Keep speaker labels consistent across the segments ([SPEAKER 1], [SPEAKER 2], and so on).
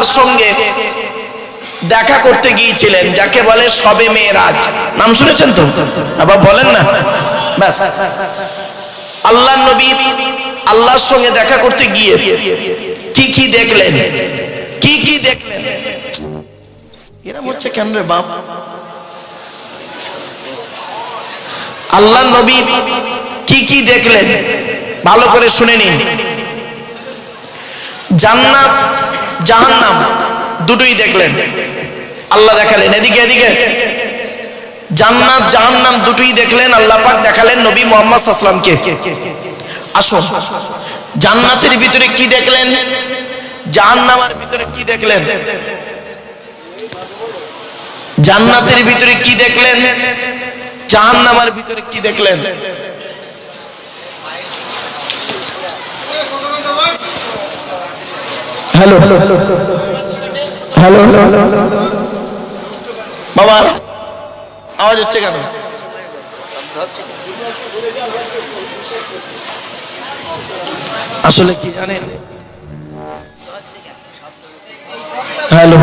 [SPEAKER 1] আল্লাহর সঙ্গে দেখা করতে গিয়েছিলেন, যাকে বলে সবে মেয়েরাজ নাম শুনেছেন তো? আবার বলেন না। ব্যাস। আল্লাহ নবী আল্লাহর সঙ্গে দেখা করতে গিয়ে কি কি দেখলেন? কি কি দেখলেন? এরম হচ্ছে কেন রে বাপ? আল্লাহ নবী কি কি দেখলেন? ভালো করে শুনে নিন। জান্নাত জাহান্নাম, দুটোই দেখলেন। আল্লাহ দেখালেন, এদিকে এদিকে। জান্নাত, জাহান্নাম, দুটোই দেখলেন, আল্লাহ পাক দেখালেন নবী মোহাম্মদ আসলামকে আসুন, জান্নাতের ভিতরে কি দেখলেন? জাহান্নামের ভিতরে কি দেখলেন? জান্নাতের ভিতরে কি দেখলেন? জাহান্নামের ভিতরে কি দেখলেন? হ্যালো। হ্যালো। বাবা আওয়াজ হচ্ছে কেন? আসলে কি জানেন? হ্যালো।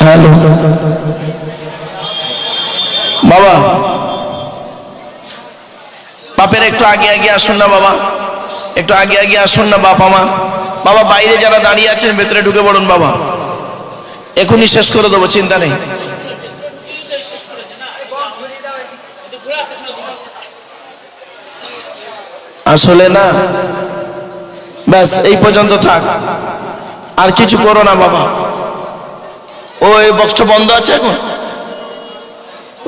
[SPEAKER 1] হ্যালো। বাবা বাপের একটু আগে আগে আসুন না বাবা। একটু আগে আগে আসুন না বাপ আমার। বাবা, বাইরে যারা দাঁড়িয়ে আছেন, ভেতরে ঢুকে পড়ুন বাবা। এখনই শেষ করে দেবো, চিন্তা নেই। আসলে না, ব্যাস, এই পর্যন্ত থাক। আর কিছু করো না বাবা। ও, এই বক্সটা বন্ধ আছে এখন?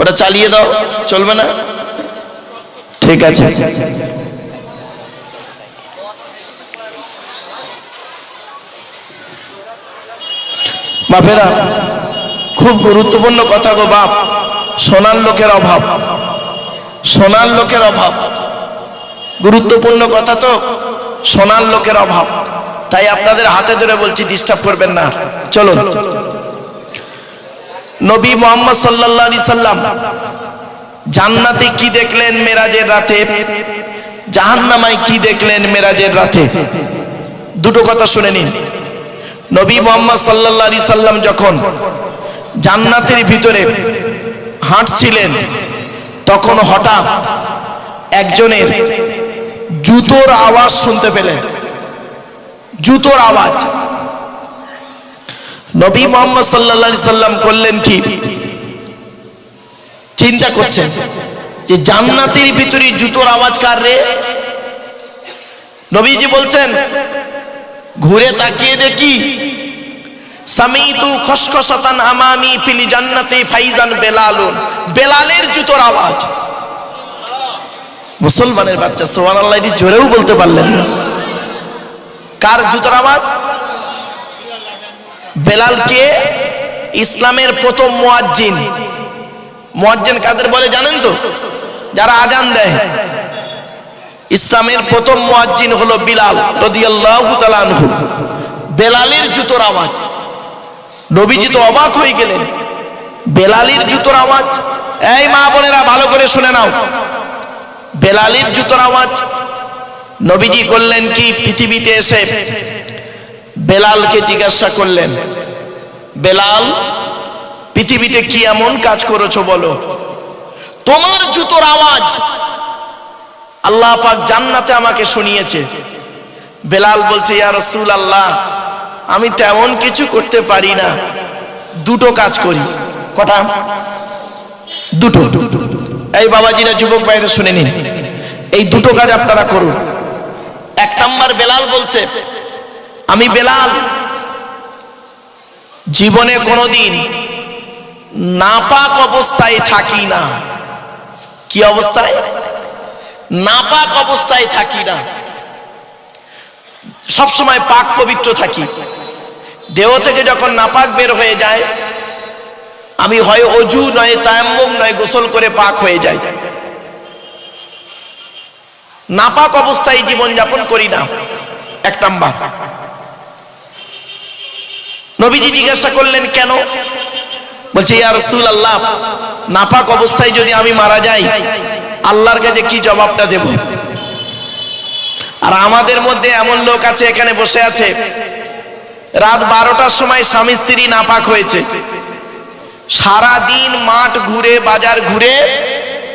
[SPEAKER 1] ওটা চালিয়ে দাও, চলবে না? ঠিক আছে। বাপেরা, খুব গুরুত্বপূর্ণ কথা গো বাপ। সোনার লোকের অভাব। সোনার লোকের অভাব। গুরুত্বপূর্ণ কথা তো, সোনার লোকের অভাব। তাই আপনাদের হাতে ধরে বলছি ডিস্টার্ব করবেন না। চলুন। নবী মোহাম্মদ আলাইহি সাল্লাম জান্নাতে কি দেখলেন মেরাজের রাতে? জাহান্নামায় কি দেখলেন মেরাজের রাতে? দুটো কথা শুনে নিন। নবী মোহাম্মদ আলাইহি সাল্লাম যখন জান্নাতের ভিতরে হাঁটছিলেন, তখন হঠাৎ একজনের জুতোর আওয়াজ শুনতে পেলেন। জুতোর আওয়াজ। নবী মোহাম্মদ আলাইহি সাল্লাম করলেন কি? চিন্তা করছেন যে জান্নাতের ভিতরে জুতোর আওয়াজ কার রে? নবীজি বলছেন ঘুরে তাকিয়ে দেখি। খসখসাতান আমামি বেলালের জুতোর আওয়াজ। মুসলমানের বাচ্চা সোহান আল্লাহ জোরেও বলতে পারলেন না। কার জুতোর আওয়াজ? বেলালকে ইসলামের প্রথম মুয়াজ্জিন। মুয়াজ্জিন কাদের বলে জানেন তো? যারা আজান দেয়। ইসলামের প্রথম মুয়াজ্জিন হলো বিলাল রাদিয়াল্লাহু তাআলা আনহু। বেলালের জুতোর আওয়াজ। নবীজি তো অবাক হয়ে গেলেন। বেলালের জুতোর আওয়াজ। এই মা বোনেরা, ভালো করে শুনে নাও। বেলালের জুতোর আওয়াজ। নবীজি করলেন কি? পৃথিবীতে এসে বেলালকে জিজ্ঞাসা করলেন, বেলাল, পৃথিবীতে কি এমন কাজ করেছ বলো? তোমার জুতোর আওয়াজ আল্লাহ পাক জান্নাতে আমাকে শুনিয়েছে। বেলাল বলছে, ইয়া রাসূল আল্লাহ আমি তেমন কিছু করতে পারি না। দুটো কাজ করি। কটা? দুটো। এই বাবাজিরা, যুবক বাইরে শুনে নিন। এই দুটো কাজ আপনারা করুন। এক নাম্বার বেলাল বলছে, আমি বেলাল, জীবনে কোনোদিন নাপাক অবস্থায় থাকি না। কি অবস্থায়? নাপাক অবস্থায় থাকি না। সব সময় পাক পবিত্র থাকি। দেহ থেকে যখন নাপাক বের হয়ে যায়, আমি হয় অজু, নয় তায়াম্মুম, নয় গোসল করে পাক হয়ে যাই। নাপাক অবস্থায় জীবন যাপন করি না। এক নাম্বার। নবীজি জিজ্ঞাসা করলেন, কেন? বলছে, ইয়া রসুল আল্লাহ নাপাক অবস্থায় যদি আমি মারা যাই আল্লাহর কাছে কি জবাবটা দেব? আর আমাদের মধ্যে এমন লোক আছে, এখানে বসে আছে। রাত বারোটার সময় স্বামী স্ত্রী নাপাক হয়েছে। সারা দিন মাঠ ঘুরে, বাজার ঘুরে,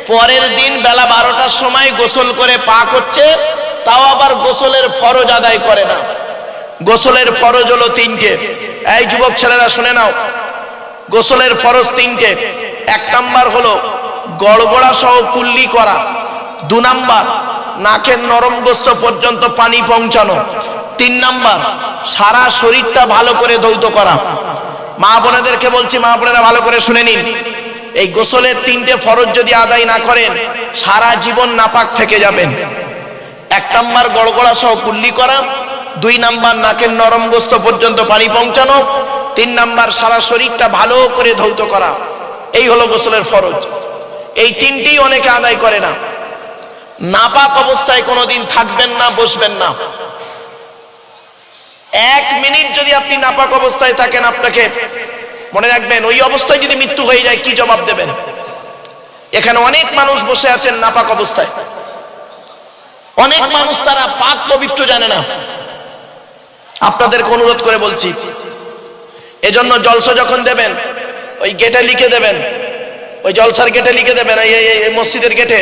[SPEAKER 1] পরের দিন বেলা বারোটার সময় গোসল করে পাক হচ্ছে তাও আবার গোসলের ফরজ আদায় করে না। গোসলের ফরজ হলো তিনটে। এই যুবক ছেলেরা, শুনে নাও। গোসলের ফরজ তিনটে। এক নাম্বার হলো গড়গড়া সহ কুল্লি করা। দু নাম্বার, নাকের নরম গোস্ত পর্যন্ত পানি পৌঁছানো। তিন নাম্বার, সারা শরীরটা ভালো করে ধৌত করা। মা বোনেদেরকে বলছি, মা বোনেরা ভালো করে শুনে নিন। এই গোসলের তিনটে ফরজ যদি আদায় না করেন, সারা জীবন নাপাক থেকে যাবেন। এক নাম্বার, গড়গড়া সহ কুল্লি করা। দুই নাম্বার, নাকের নরম গোস্ত পর্যন্ত পানি পৌঁছানো। তিন নাম্বার, সারা শরীরটা ভালো করে ধৌত করা। এই হলো গোসলের ফরজ। এই তিনটি অনেকে আদায় করে না। নাপাক অবস্থায় কোনোদিন থাকবেন না, বসবেন না। এক মিনিট যদি আপনি নাপাক অবস্থায় থাকেন, আপনাকে মনে রাখবেন, ওই অবস্থায় যদি মৃত্যু হয়ে যায়, কি জবাব দেবেন? এখানে অনেক মানুষ বসে আছেন নাপাক অবস্থায়। অনেক মানুষ তারা পাক পবিত্র জানে না। আপনাদেরকে অনুরোধ করে বলছি, এজন্য জলসা যখন দেবেন, ওই গেটে লিখে দেবেন ওই জলসার গেটে লিখে দেবেন এই মসজিদের গেটে।